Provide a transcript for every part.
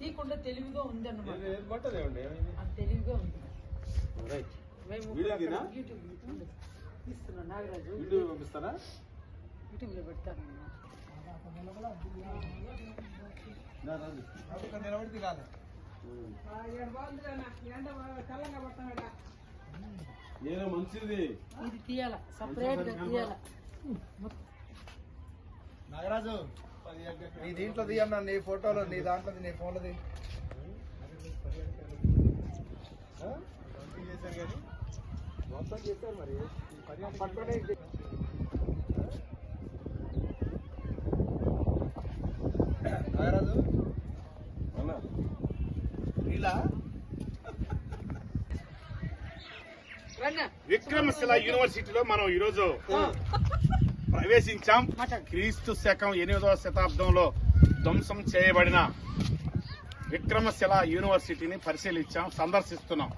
తీయకుండా తెలివిగా ఉంది. అన్నమాట తెలివిగా ఉంది నాగరాజు. వీడియో పంపిస్తారా యూట్యూబ్లో పెడతాను రా, రండి. ఏదో మంచిది. ఇది తీయాల? సపరేట్గా తీయాల? నాగరాజు నీ దీంట్లో తీయన్నా నీ ఫోటోలో నీ దాంట్లో నీ ఫోన్లో మొత్తం చేశారు మరి. నాగరాజు ఇలా విక్రమశిల యూనివర్సిటీలో మనం ఈరోజు ప్రవేశించాం. క్రీస్తు శకం ఎనిమిదవ శతాబ్దంలో ధ్వంసం చేయబడిన విక్రమశిల యూనివర్సిటీని పరిశీలించాం సందర్శిస్తున్నాం.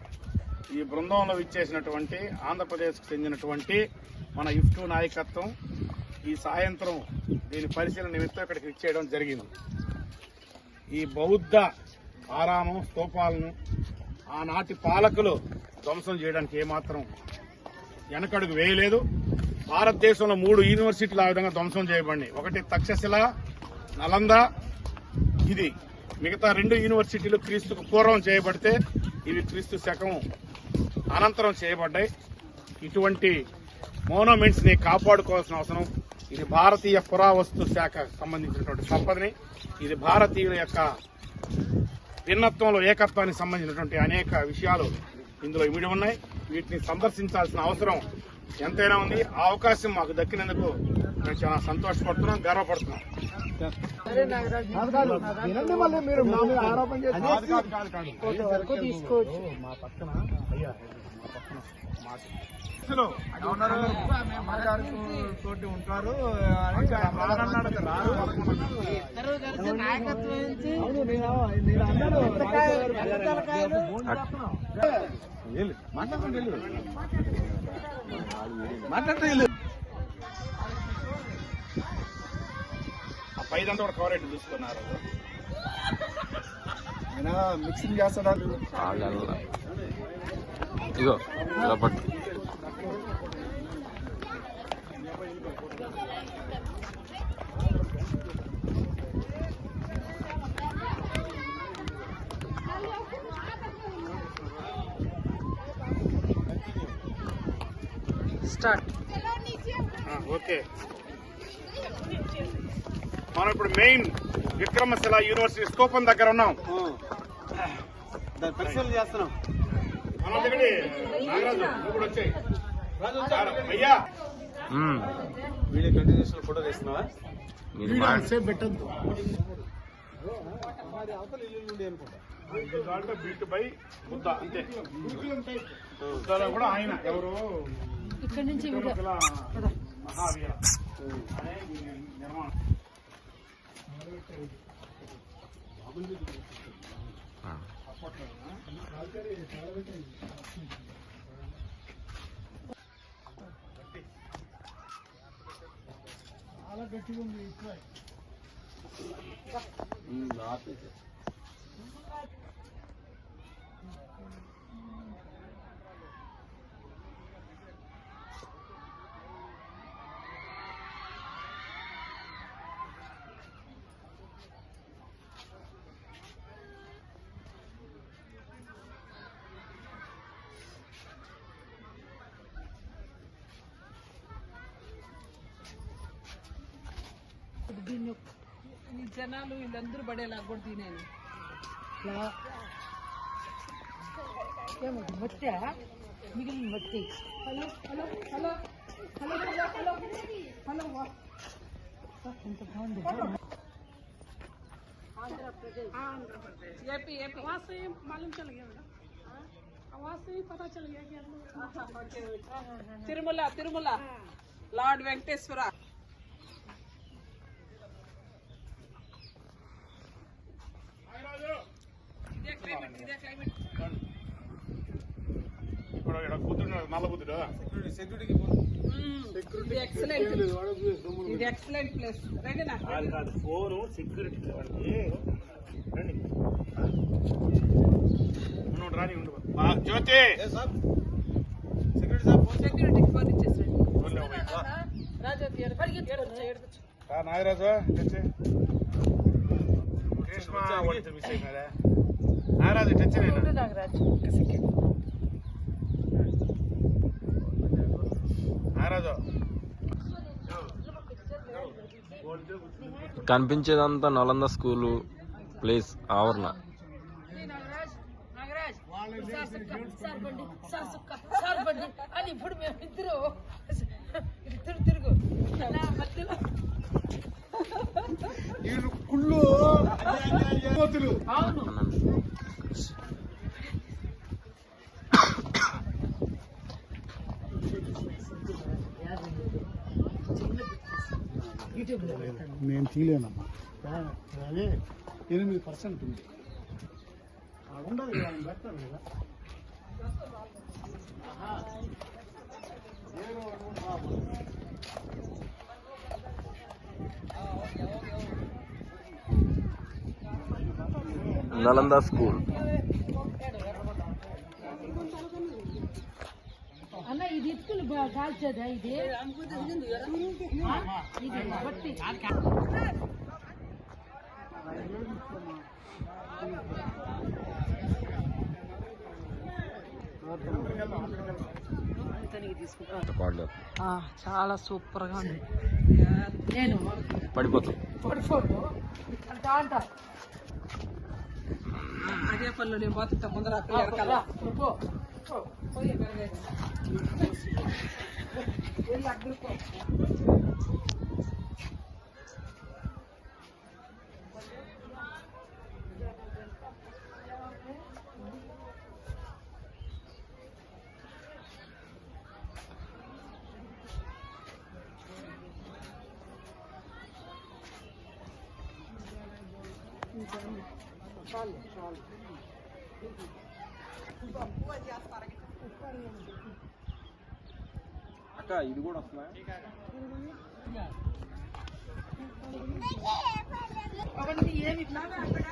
ఈ బృందంలో విచ్చేసినటువంటి ఆంధ్రప్రదేశ్కు చెందినటువంటి మన ఇఫ్టు నాయకత్వం ఈ సాయంత్రం దీని పరిశీలన నిమిత్తం ఇక్కడికి ఇచ్చేయడం జరిగింది. ఈ బౌద్ధ ఆరామం స్తూపాలను ఆనాటి పాలకులు ధ్వంసం చేయడానికి ఏమాత్రం వెనకడుగు వేయలేదు. భారతదేశంలో మూడు యూనివర్సిటీలు ఆ విధంగా ధ్వంసం చేయబడి ఒకటి తక్షశిల నలంద. ఇది మిగతా రెండు యూనివర్సిటీలు క్రీస్తుకు పూర్వం చేయబడితే ఇవి క్రీస్తు శకం అనంతరం చేయబడ్డాయి. ఇటువంటి మోనోమెంట్స్ని కాపాడుకోవాల్సిన అవసరం. ఇది భారతీయ పురావస్తు శాఖ సంబంధించినటువంటి సంపదని. ఇది భారతీయుల యొక్క భిన్నత్వంలో ఏకత్వానికి సంబంధించినటువంటి అనేక విషయాలు ఇందులో ఇమిడి ఉన్నాయి. వీటిని సందర్శించాల్సిన అవసరం ఎంతైనా ఉంది. ఆ అవకాశం మాకు దక్కినందుకు మేము చాలా సంతోషపడుతున్నాం గర్వపడుతున్నాం. సరే నాగరాజు. కాదు కాదు. వినండి మళ్ళీ మీరు నా మీద ఆరోపణ చేసి. ఫోటో వరకు తీసుకోవచ్చు. మా పక్కన అయ్యా మా పక్కన ఉన్నారు? అమ్మగారు తోటి ఉంటారు. వెళ్ళు. ఆ పైదంతా కూడా కవరేట్ చూసుకున్నారు. ఆయన మిక్సింగ్ చేస్తాడా? ఇగో ఇలా పట్టు. స్టార్ట్. ఓకే. మనం ఇప్పుడు మెయిన్ విక్రమశిల యూనివర్సిటీ స్తూపం దగ్గర ఉన్నాం. పరిశీలన చేస్తున్నాం. వీడియో కంటిన్యూషన్ ఫోటో తీస్తున్నావా? పెట్టద్దు. బీట్ బై ముద్ద అంతే. కూడా ఆయన ఎవరు ఇక్కడ నుంచి వీడియో విక్రమశిల మహావీర అనే దీన్ని ఈ జనాలు వీళ్ళందరూ పడేలా కూడా తినేది ఇలా ఏమిటి మట్టి మిగిలిన మట్టి hello hello hello hello hello hello hello వా. ఎంత బాగుంది एपी एपी वहाँ से मालूम चल गया मैडम वहाँ से ही पता चल गया कि हम लोग తిరుమల తిరుమల లార్డ్ వెంకటేశ్వర ఇదే క్లైమేట్ ఇదే క్లైమేట్ కూడా ఈడ బుద్ధుడు నల్ల సెక్యూరిటీ సెక్యూరిటీకి ఇది ఎక్సలెంట్ ఇది ఎక్సలెంట్ ప్లేస్ రండి నా. కాదు కాదు ఫోను సెక్యూరిటీ వాళ్ళకి రండి. ఉండు, రాని ఉండు. Jyoti! Sir security sir phone సెక్యూరిటీకి phone ఇచ్చేసండి. నాగరాజు వాడితో మిస్ అయినారా నాగరాజు కనిపించేదంతా నలంద స్కూలు ప్లేస్ ఆవరణ. నాగరాజ్ నాగరాజ్ సార్ సుక్క సార్ బండి సార్ సుక్క సార్ బండి అని ఇప్పుడు మేము ఇద్దరు ఇద్దరు తిరుగు నా మధ్యలో వీళ్ళు కుళ్ళు కోతులు అవును నేను తీయలేనమ్మా అదే ఎనిమిది పర్సెంట్ ఉంది. ఉండదు పెడతారు కదా. నలంద స్కూల్ అన్న ఇది కాల్చేదా ఇది? ఇది బట్టి చాలా సూపర్గా ఉంది. నేను పడిపోతాం. అదే పనులు నేను బతుకుతా ముందర Chale, chale. Boa dia, Sara. అక్క ఇది కూడా వస్తుందా? అవన్నీ ఏమి ఇట్లాగా అక్కడ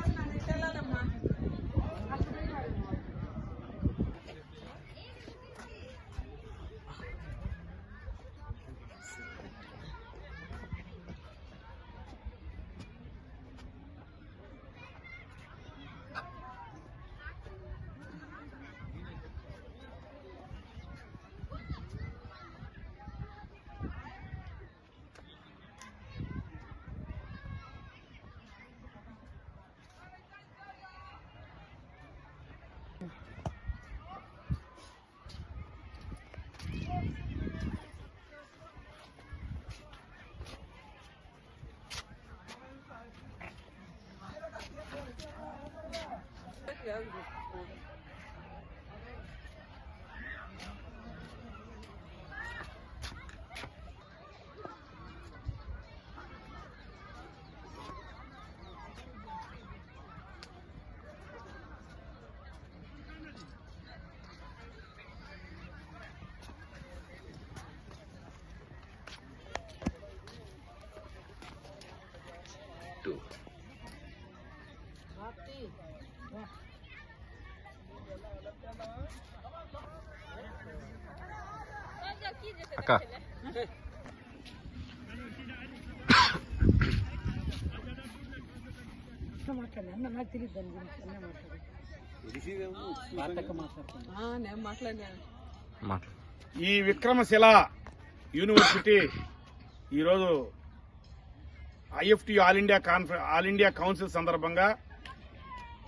మాట్లాడినాను మాట్లాడు ఈ విక్రమశిల యూనివర్సిటీ ఈరోజు IFT all India conference all India council సందర్భంగా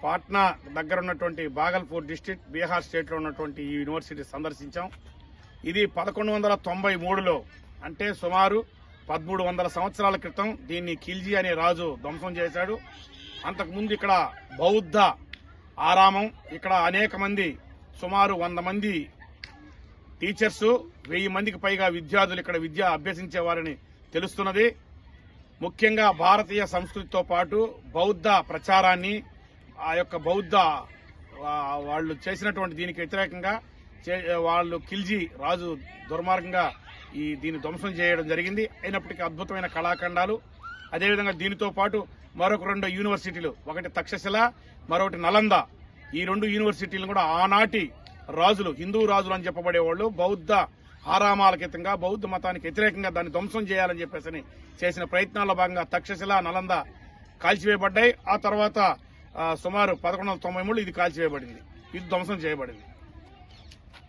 పాట్నా దగ్గర ఉన్నటువంటి బాగల్పూర్ డిస్టిక్ బీహార్ స్టేట్లో ఉన్నటువంటి ఈ యూనివర్సిటీ సందర్శించాం. ఇది పదకొండు వందల తొంభై మూడులో అంటే సుమారు పదమూడు వందల సంవత్సరాల క్రితం దీన్ని ఖిల్జీ అనే రాజు ధ్వంసం చేశాడు. అంతకుముందు ఇక్కడ బౌద్ధ ఆరామం ఇక్కడ అనేక మంది సుమారు వంద మంది టీచర్సు వెయ్యి మందికి పైగా విద్యార్థులు ఇక్కడ విద్య అభ్యసించేవారని తెలుస్తున్నది. ముఖ్యంగా భారతీయ సంస్కృతితో పాటు బౌద్ధ ప్రచారాన్ని ఆ యొక్క బౌద్ధ వాళ్ళు చేసినటువంటి దీనికి వ్యతిరేకంగా చే- వాళ్ళు ఖిల్జీ రాజు దుర్మార్గంగా ఈ దీన్ని ధ్వంసం చేయడం జరిగింది. అయినప్పటికీ అద్భుతమైన కళాఖండాలు. అదేవిధంగా దీనితో పాటు మరొక రెండు యూనివర్సిటీలు. ఒకటి తక్షశిల మరొకటి నలంద. ఈ రెండు యూనివర్సిటీలను కూడా ఆనాటి రాజులు హిందూ రాజులు అని చెప్పబడేవాళ్ళు బౌద్ధ ఆరామాలకితంగా బౌద్ధ మతానికి వ్యతిరేకంగా దాన్ని ధ్వంసం చేయాలని చెప్పేసి చేసిన ప్రయత్నాల్లో భాగంగా తక్షశిల నలంద కాల్చివేయబడ్డాయి. ఆ తర్వాత సుమారు పదకొండు వందల తొంభై మూడు ఇది కాల్చివేయబడింది. ఇది ధ్వంసం చేయబడింది.